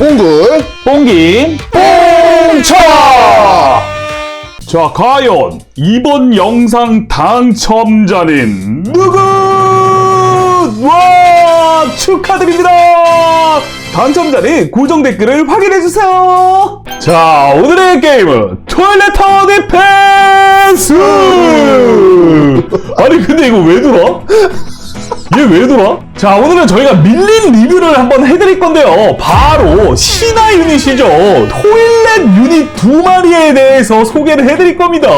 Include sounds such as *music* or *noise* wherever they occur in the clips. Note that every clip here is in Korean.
옹글 뽕긴 뽕차! 자, 과연 이번 영상 당첨자는 누구? 와, 축하드립니다! 당첨자는 고정 댓글을 확인해주세요! 자, 오늘의 게임은 토일레터 디펜스! 아니, 근데 이거 왜 돌아? 얘 왜 돌아? 자 오늘은 저희가 밀린 리뷰를 한번 해드릴 건데요 바로 신화 유닛이죠 토일렛 유닛 두 마리에 대해서 소개를 해드릴 겁니다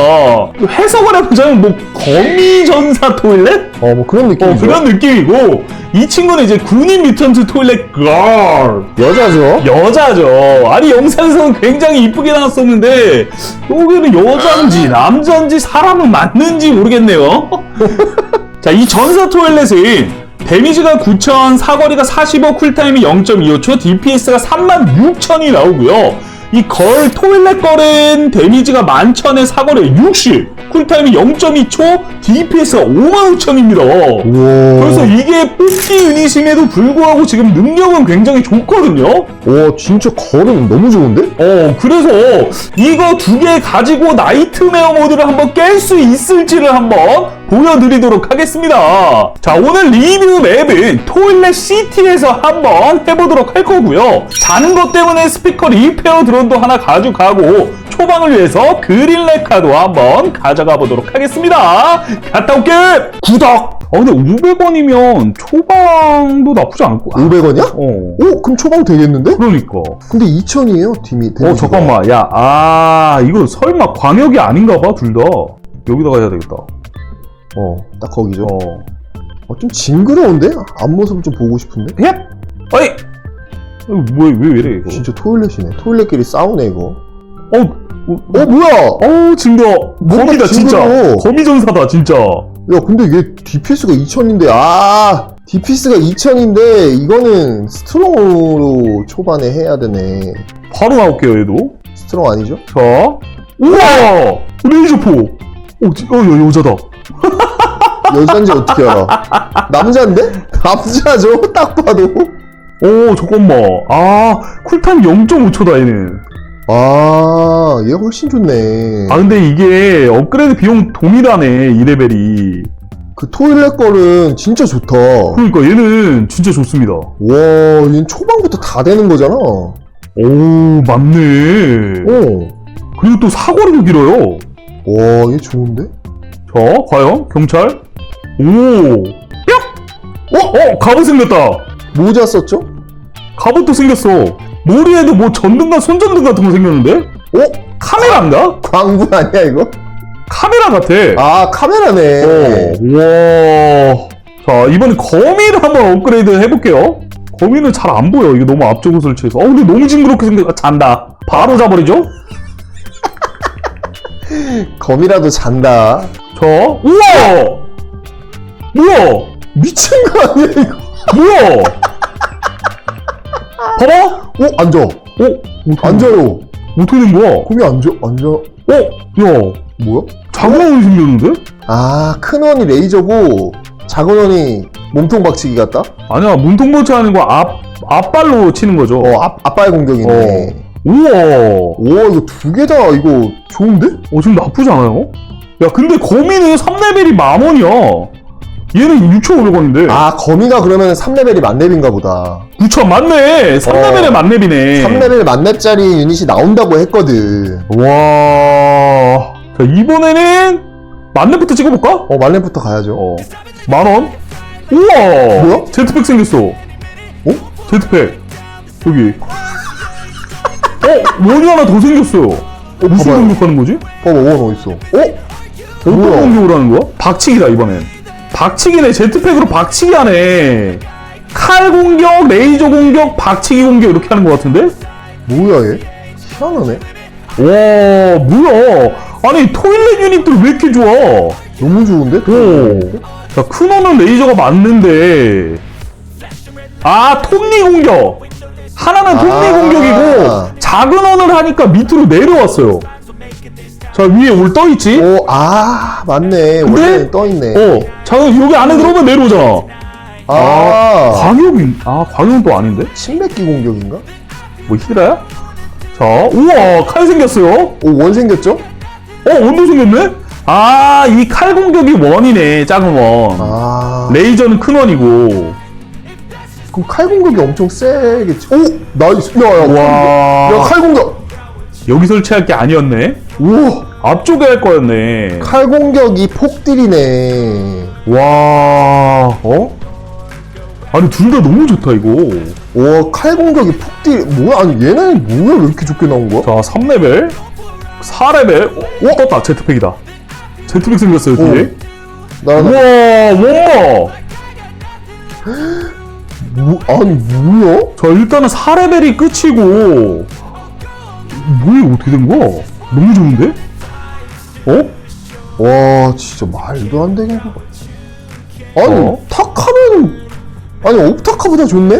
해석을 해보자면 뭐 거미전사 토일렛? 어 뭐 그런 어, 느낌이죠 그런 느낌이고 이 친구는 이제 군인 뮤턴트 토일렛 걸 여자죠 여자죠. 아니 영상에서는 굉장히 이쁘게 나왔었는데 여기는 여자인지 남자인지 사람은 맞는지 모르겠네요. *laughs* 자, 이 전사 토일렛은 데미지가 9,000, 사거리가 45, 쿨타임이 0.25초, DPS가 36,000이 나오고요. 이 걸 토일렛 걸은 데미지가 11,000에 사거리 60, 쿨타임이 0.2초, DPS가 55,000입니다. 우와 그래서 이게 뽑기 유닛임에도 불구하고 지금 능력은 굉장히 좋거든요. 와 진짜 걸음 너무 좋은데? 어, 그래서 이거 두 개 가지고 나이트메어 모드를 한번 깰 수 있을지를 한번 보여드리도록 하겠습니다. 자, 오늘 리뷰 맵은 토일렛 시티에서 한번 해보도록 할 거고요. 자는 것 때문에 스피커 리페어 드론도 하나 가져가고 초방을 위해서 그린 레카도 한번 가져가 보도록 하겠습니다. 갔다 올게! 구독! 어, 근데 500원이면 초방도 나쁘지 않을 거 500원이야? 어. 오 그럼 초방 되겠는데? 그러니까. 근데 2000이에요 디미 어 잠깐만 야 아 이거 설마 광역이 아닌가 봐 둘 다 여기다가 해야 되겠다 어 딱 거기죠? 어. 어, 좀 징그러운데? 앞모습을 좀 보고 싶은데? 헷! 어이! 이거 뭐야 왜 이래 이거? 진짜 토일렛이네. 토일렛끼리 싸우네 이거. 어, 어, 어 뭐야? 어우 징그러 거미다 진짜. 징그러워. 거미 전사다 진짜. 야 근데 얘 DPS가 2000인데 아! DPS가 2000인데 이거는 스트롱으로 초반에 해야 되네. 바로 나올게요 얘도. 스트롱 아니죠? 자. 우와! 레이저포! 어, 지- 어 여, 여자다 *laughs* 여잔지 어떻게 알아 남자인데? 남자죠 *laughs* 딱 봐도 오 잠깐만 아 쿨타임 0.5초다 얘는 아 얘 훨씬 좋네 아 근데 이게 업그레이드 비용 동일하네 이 레벨이 그 토일렛 걸은 진짜 좋다 와 그러니까 얘는 진짜 좋습니다. 얘는 초반부터 다 되는 거잖아 어 오, 맞네. 그리고 또 사거리도 길어요. 와 얘 좋은데? 자, 과연 경찰? 오, 뿅! 어, 어, 갑옷 생겼다. 모자 썼죠? 갑옷도 생겼어. 머리에도 뭐 전등과 손전등 같은 거 생겼는데? 어? 카메라인가? 광고 아니야 이거? 카메라 같아. 아 카메라네 어, 와. 자, 이번에 거미를 한번 업그레이드 해볼게요. 거미는 잘 안 보여. 이게 너무 앞쪽으로 설치해서. 어, 근데 너무 징그럽게 생겨. 아, 잔다. 바로 자버리죠? 검이라도 *laughs* 잔다 자, 우와! 뭐야? 미친 거 아니야 이거 뭐야? 봐봐? 어? 앉아 어? 어떻게, 앉아요 어떻게 된 거야? 거기 앉아 앉아 어? 야, 뭐야? 작은 원이 생겼는데? 아 큰 원이 레이저고 작은 원이 몸통 박치기 같다? 아니야, 문통보치 아니고 앞, 앞발로 치는 거죠. 어 앞, 앞발 공격이네 우와. 오 이거 두 개 다 이거 좋은데? 어, 지금 나쁘지 않아요? 야, 근데 거미는 3레벨이 만 원이야. 얘는 6,500원인데. 아 거미가 그러면 3레벨이 만렙인가 보다 9,000 맞네. 3레벨에 어. 만렙이네. 3레벨 만렙짜리 유닛이 나온다고 했거든 와. 자, 이번에는 만렙부터 찍어볼까? 어 만렙부터 가야죠 어. 만 원? 우와! 뭐야? 제트팩 생겼어. 어? 제트팩. 여기. 어? 원이 하나 더 생겼어요. 무슨 봐봐요. 공격하는 거지? 봐봐 원 어딨어 어? 어떤 뭐야? 공격을 하는 거야? 박치기다, 이번엔. 박치기네. 제트팩으로 박치기 하네. 칼 공격, 레이저 공격, 박치기 공격 이렇게 하는 것 같은데? 뭐야 얘? 희한하네 와, 뭐야. 아니, 토일렛 유닛들 왜 이렇게 좋아? 너무 좋은데? 오. 자, 큰 원은 레이저가 맞는데. 아, 톱니 공격. 하나는 톱니 아. 공격이고, 작은 원을 하니까 밑으로 내려왔어요. 자, 위에 올 떠있지? 오, 아, 맞네. 근데? 원래는 떠있네. 어. 자, 여기 안에 들어오면 내려오잖아. 아, 광역이, 아, 광역은 또 아닌데? 침뱉기 공격인가? 뭐 히드라야? 자, 우와, 칼 생겼어요. 오, 원 생겼죠? 어, 원도 생겼네? 아, 이 칼 공격이 원이네, 작은 원. 아. 레이저는 큰 원이고. 그럼 칼 공격이 엄청 세겠지. 오! 나이스. 야, 야, 와. 야, 칼 공격! 여기 설치할 게 아니었네. 우와! 앞쪽에 할 거였네. 칼 공격이 폭딜이네. 와, 어? 아니, 둘 다 너무 좋다, 이거. 와, 칼 공격이 폭딜. 뭐야? 아니, 얘는 뭐야? 왜 이렇게 좋게 나온 거야? 자, 3레벨. 4레벨. 어, 떴다. 제트팩이다. 제트팩 생겼어요, 뒤에. 나, 나, 우와, 원마! *gasps* 뭐, 아니, 뭐야? 자, 일단은 4레벨이 끝이고. 뭐야, 어떻게 된 거야? 너무 좋은데? 어? 와, 진짜 말도 안 되게. 아니, 어? 탁하면, 아니, 옵타카보다 좋네?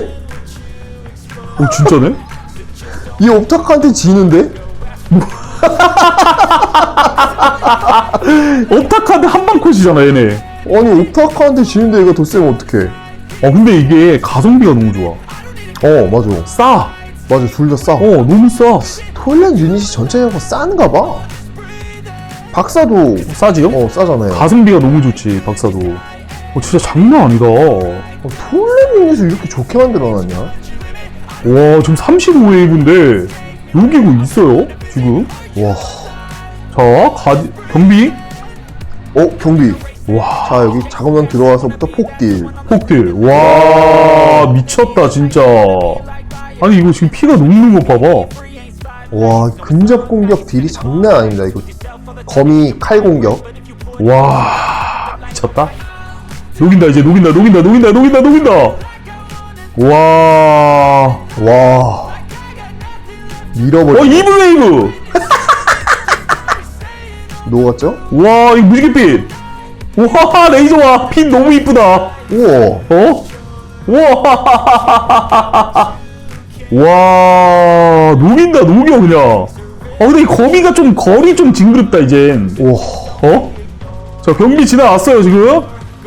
어, 진짜네? 이 옵타카한테 지는데? *laughs* 업타카드 한방 컷이잖아, 얘네. 아니, 옵타카한테 지는데 얘가 더 세면 어떡해. 어, 근데 이게 가성비가 너무 좋아. 어, 맞아. 싸! 맞아, 둘 다 싸. 어, 너무 싸. 토일랜드 유닛이 전체적으로 싼가 봐. 박사도, 싸지요? 어, 싸잖아요. 가성비가 너무 좋지, 박사도. 어, 진짜 장난 아니다. 와, 어, 토일랜드 유닛을 이렇게 좋게 만들어놨냐? 지금 35웨이브인데, 여기고 있어요, 지금. 와. 자, 가, 경비. 어, 경비. 와, 자, 여기 작업장 들어와서부터 폭딜. 폭딜. 와, 미쳤다, 진짜. 아니, 이거 지금 피가 녹는 거 봐봐. 와, 근접 공격 딜이 장난 아닙니다, 이거. 거미 칼 공격. 와, 미쳤다. 녹인다, 이제 녹인다, 녹인다, 녹인다, 녹인다, 녹인다. 와, 와. 밀어버리. 어, 이블웨이브! *laughs* 녹았죠? 와, 이 무지개빛! 와, 레이저와 핀 너무 이쁘다. 우와. 어? 와, *laughs* 와, 녹인다, 녹여, 그냥. 아, 근데 이 거미가 좀, 거리 좀 징그럽다, 이젠. 우와. 어? 자, 경비 지나왔어요, 지금.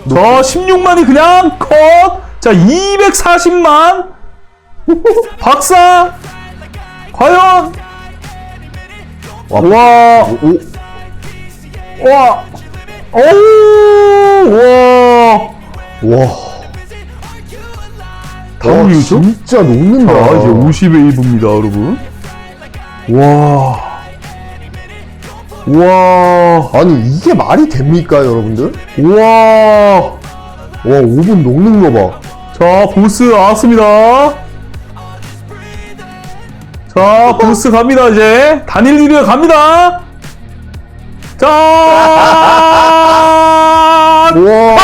자, 16만이 그냥 컷! 자, 240만! 박사! 과연! 와. 와, 오, 와, 오, 와. 와. 다음 와, 이유죠? 진짜 녹는다. 자, 이제 50웨이브입니다, 여러분. 와. 와. 아니, 이게 말이 됩니까, 여러분들? 와. 와, 5분 녹는 거 봐. 자, 보스 나왔습니다. 자, 보스 갑니다, 이제. 단일 1위가 갑니다. 자, *laughs* 우와.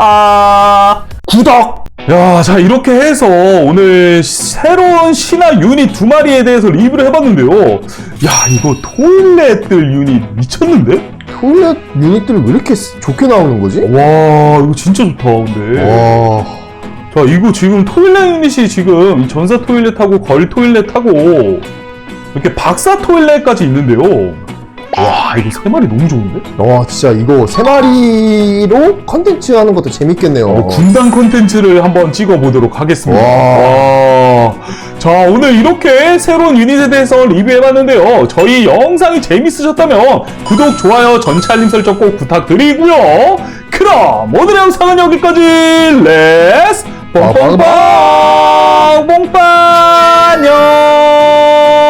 와! 구독! 야, 자, 이렇게 해서 오늘 새로운 신화 유닛 두 마리에 대해서 리뷰를 해봤는데요. 야, 이거 토일렛들 유닛 미쳤는데? 토일렛 유닛들이 왜 이렇게 좋게 나오는 거지? 와, 이거 진짜 좋다, 근데. 와. 자, 이거 지금 토일렛 유닛이 지금 이 전사 토일렛하고 걸 토일렛하고 이렇게 박사 토일렛까지 있는데요. 와, 이거 세 마리 너무 좋은데? 와, 진짜 이거 세 마리로 컨텐츠 하는 것도 재밌겠네요. 어, 군단 콘텐츠를 한번 찍어보도록 하겠습니다. 와. 와. 자, 오늘 이렇게 새로운 유닛에 대해서 리뷰해봤는데요. 저희 영상이 재밌으셨다면 구독, 좋아요, 전체 알림 설정 꼭 부탁드리고요. 그럼 오늘의 영상은 여기까지. 렛츠 뽕뽕빵! 뽕빵! 안녕!